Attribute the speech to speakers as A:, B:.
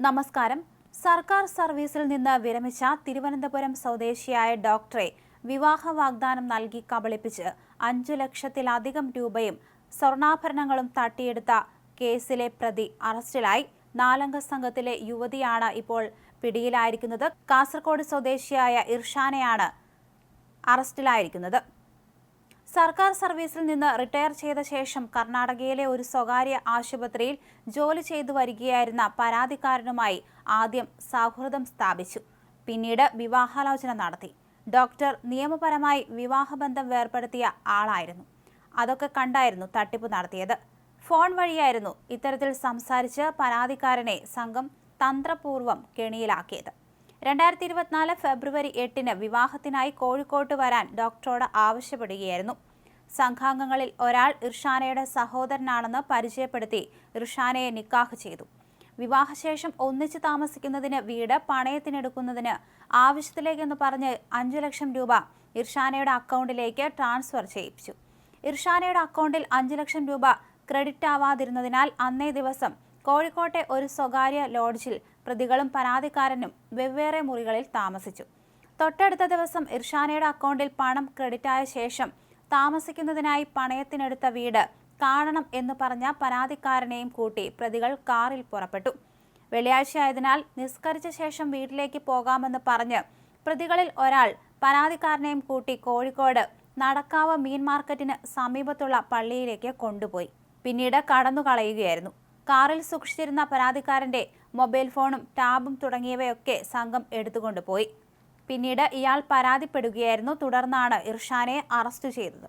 A: നമസ്കാരം. സർക്കാർ സർവീസിൽ നിന്ന് വിരമിച്ച തിരുവനന്തപുരം സ്വദേശിയായ ഡോക്ടറെ വിവാഹ വാഗ്ദാനം നൽകി കബളിപ്പിച്ച് അഞ്ചു ലക്ഷത്തിലധികം രൂപയും സ്വർണാഭരണങ്ങളും തട്ടിയെടുത്ത കേസിലെ പ്രതി അറസ്റ്റിലായി. നാലംഗ സംഘത്തിലെ യുവതിയാണ് ഇപ്പോൾ പിടിയിലായിരിക്കുന്നത്. കാസർഗോഡ് സ്വദേശിയായ ഇർഷാനെയാണ് അറസ്റ്റിലായിരിക്കുന്നത്. സർക്കാർ സർവീസിൽ നിന്ന് റിട്ടയർ ചെയ്ത ശേഷം കർണാടകയിലെ ഒരു സ്വകാര്യ ആശുപത്രിയിൽ ജോലി ചെയ്തു വരികയായിരുന്ന പരാതിക്കാരനുമായി ആദ്യം സൗഹൃദം സ്ഥാപിച്ചു. പിന്നീട് വിവാഹാലോചന നടത്തി. ഡോക്ടർ നിയമപരമായി വിവാഹബന്ധം വേർപ്പെടുത്തിയ ആളായിരുന്നു. അതൊക്കെ കണ്ടായിരുന്നു തട്ടിപ്പ് നടത്തിയത്. ഫോൺ വഴിയായിരുന്നു ഇത്തരത്തിൽ സംസാരിച്ച് പരാതിക്കാരനെ സംഘം തന്ത്രപൂർവം കെണിയിലാക്കിയത്. രണ്ടായിരത്തി ഇരുപത്തിനാല് ഫെബ്രുവരി എട്ടിന് വിവാഹത്തിനായി കോഴിക്കോട്ട് വരാൻ ഡോക്ടറോട് ആവശ്യപ്പെടുകയായിരുന്നു. സംഘാംഗങ്ങളിൽ ഒരാൾ ഇർഷാനയുടെ സഹോദരനാണെന്ന് പരിചയപ്പെടുത്തി ഇർഷാനയെ നിക്കാഹ് ചെയ്തു. വിവാഹശേഷം ഒന്നിച്ച് താമസിക്കുന്നതിന് വീട് പണയത്തിനെടുക്കുന്നതിന് ആവശ്യത്തിലേക്കെന്ന് പറഞ്ഞ് അഞ്ചു ലക്ഷം രൂപ ഇർഷാനയുടെ അക്കൗണ്ടിലേക്ക് ട്രാൻസ്ഫർ ചെയ്യിപ്പിച്ചു. ഇർഷാനയുടെ അക്കൗണ്ടിൽ അഞ്ചു ലക്ഷം രൂപ ക്രെഡിറ്റ് ആവാതിരുന്നതിനാൽ അന്നേ ദിവസം കോഴിക്കോട്ടെ ഒരു സ്വകാര്യ ലോഡ്ജിൽ പ്രതികളും പരാതിക്കാരനും വെവ്വേറെ മുറികളിൽ താമസിച്ചു. തൊട്ടടുത്ത ദിവസം ഇർഷാനയുടെ അക്കൗണ്ടിൽ പണം ക്രെഡിറ്റ് ആയ ശേഷം താമസിക്കുന്നതിനായി പണയത്തിനെടുത്ത വീട് കാണണം എന്ന് പറഞ്ഞ പരാതിക്കാരനെയും കൂട്ടി പ്രതികൾ കാറിൽ പുറപ്പെട്ടു. വെള്ളിയാഴ്ചയായതിനാൽ നിസ്കരിച്ച ശേഷം വീട്ടിലേക്ക് പോകാമെന്ന് പറഞ്ഞ് പ്രതികളിൽ ഒരാൾ പരാതിക്കാരനെയും കൂട്ടി കോഴിക്കോട് നടക്കാവ് മീൻ മാർക്കറ്റിന് സമീപത്തുള്ള പള്ളിയിലേക്ക് കൊണ്ടുപോയി. പിന്നീട് കടന്നു കളയുകയായിരുന്നു കാറിൽ സൂക്ഷിച്ചിരുന്ന പരാതിക്കാരന്റെ മൊബൈൽ ഫോണും ടാബും തുടങ്ങിയവയൊക്കെ സംഘം എടുത്തുകൊണ്ടുപോയി. പിന്നീട് ഇയാൾ പരാതിപ്പെടുകയായിരുന്നു. തുടർന്നാണ് ഇർഷാനെ അറസ്റ്റ് ചെയ്തത്.